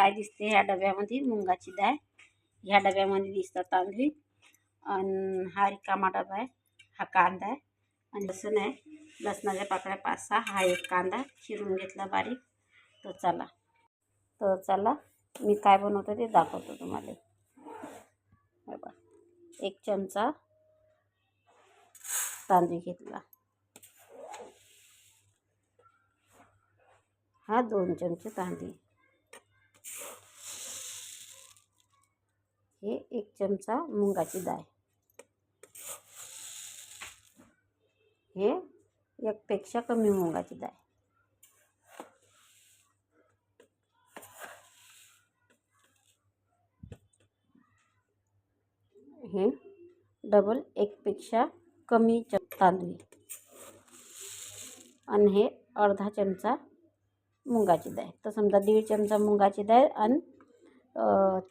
काय दिसते ह्या डब्यामध्ये? मुंगाची डाळ. ह्या डब्यामध्ये दिसतात तांदूळ. आणि हा रिकामा डबा आहे. हा कांदा आहे. आणि लसूण आहे. लसणाच्या पाकळ्या पाच सहा. हा एक कांदा. चिरून घेतला बारीक. तर चला. तर चला. मी काय बनवतो ते दाखवतो तुम्हाला. बघा. एक चमचा तांदूळ घेतला. हा दोन चमचे तांदूळ हे एक चमचा मुंगाची डाळ. हे एकपेक्षा कमी मुंगाची डाळ. हे डबल एकपेक्षा कमी च तांदूळ. आणि हे अर्धा चमचा मुगाची डाळ. तर समजा दीड चमचा मुगाची डाळ आणि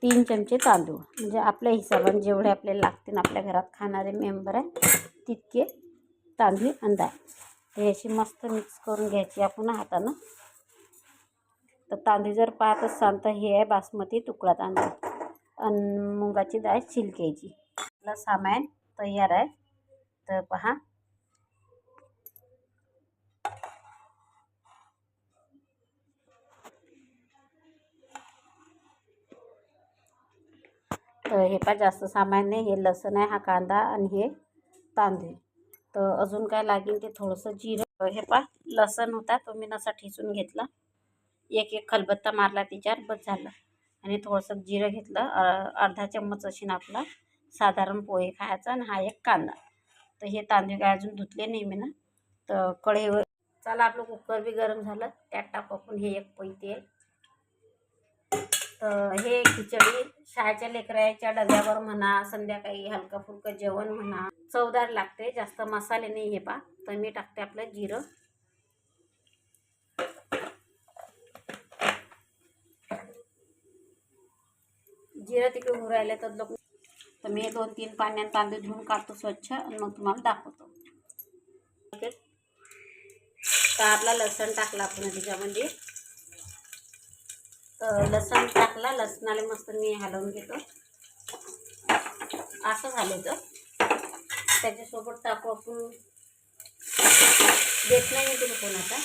तीन चमचे तांदूळ. म्हणजे आपल्या हिशोबाने जेवढे आपल्याला लागतील आपल्या घरात खाणारे मेंबर आहे तितके तांदूळ आणि डाळ. हे अशी मस्त मिक्स करून घ्यायची आपण हातानं. तर तांदूळ जर पाहत असाल तर हे आहे बासमती तुकडा तांदूळ. आणि मुगाची डाळ शिलक्याची आपलं सामान तयार आहे. तर पहा. हे पण जास्त सामान नाही हे लसूण आहे हा कांदा आणि हे तांदूळ. तर अजून काय लागेल ते थोडंसं जिरं हे पा लसण होता तो मी नसा ठेचून घेतला. एक एक खलबत्ता मारला तिच्यावर बस झालं. आणि थोडंसं जिरं घेतलं अर्धा चम्मच अशी आपला साधारण पोहे खायचा आणि हा एक कांदा. तर हे तांदूळ काय अजून धुतले नाही मी ना. तर कढईवर चला आपलं कुकर बी गरम झालं. त्यात टाकू आपण हे एक पै तेल. हे खिचडी शाळेच्या लेकराच्या डब्यावर म्हणा संध्याकाळी हलकं फुलकं जेवण म्हणा चवदार लागते. जास्त मसाले नाही हे पा. तर मी टाकते आपलं जिरं. जिरं तिकडे होऊ राहिले तर लोक तर मी दोन तीन पाण्यात तांदूळ धुवून काढतो स्वच्छ आणि मग तुम्हाला दाखवतो. ओके. तर आपला लसण टाकला आपण त्याच्यामध्ये. लसण टाकला लसणाला मस्त मी हलवून घेतो. असं झालं तर त्याच्यासोबत टाकू आपण. देत नाही मी तुला कोणाचा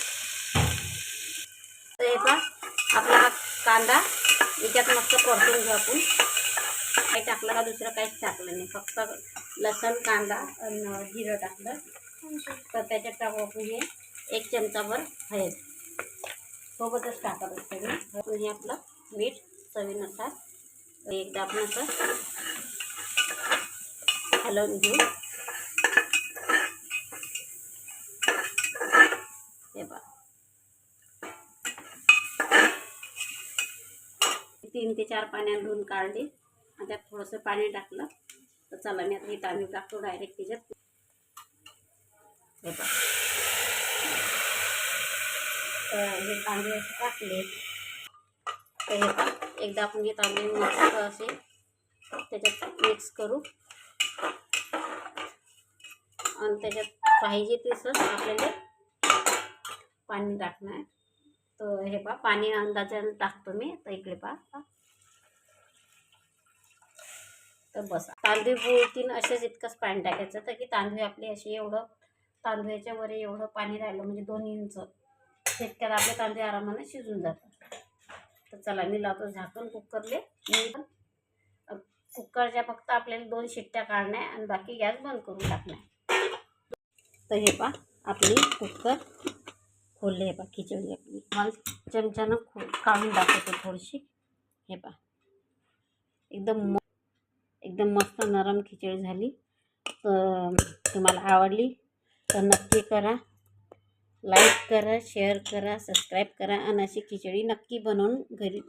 तर हे आपला कांदा याच्यात मस्त परतून घेऊ आपण. काही टाकलं का दुसरं काहीच टाकलं नाही. फक्त लसण कांदा आणि जिरं टाकलं. तर त्याच्यात टाकू आपण हे एक चमचाभर हळद. सोबतच टाकत असते मी हे आपलं मीठ चवीनुसार. एकदा आपण असं हलवून घेऊ. हे बघा. तीन ते चार पाण्यात धुवून काढली. आणि त्यात थोडंसं पाणी टाकलं. तर चला मी आता हे तांदूळ टाकतो डायरेक्ट त्याच्यात. हे बघा. हे तांदूळ असे टाकले. तर हे पण एकदा आपण हे तांदूळ मिक्स असे. त्याच्यात मिक्स करू. आणि त्याच्यात पाहिजे तसंच आपल्याला पाणी टाकणं तर हे पहा पाणी अंदाजानं टाकतो मी. तर इकडे पहा. तर बस. तांदूळ बुळतीन असेच इतकंच पाणी टाकायचं. तर की तांदूळ आपले असे एवढं तांदूळाच्या वर एवढं पाणी राहिलं म्हणजे दोन इंच. तितक्यात आपले कांदे आरामाने शिजून जातात. तर चला मी लावतो झाकण कुकरले. मी पण कुकरच्या फक्त आपल्याला दोन शिट्ट्या काढण्या आणि बाकी गॅस बंद करून टाकणार तर हे पहा आपली कुकर खोलले हे पा खिचडी आपली. मला चमच्यानं खो काढून टाकतो थोडीशी. हे पहा. एकदम म एकदम मस्त नरम खिचडी झाली. तर तुम्हाला आवडली तर नक्की करा. लाईक करा शेअर करा सबस्क्राईब करा आणि अशी खिचडी नक्की बनवून घरी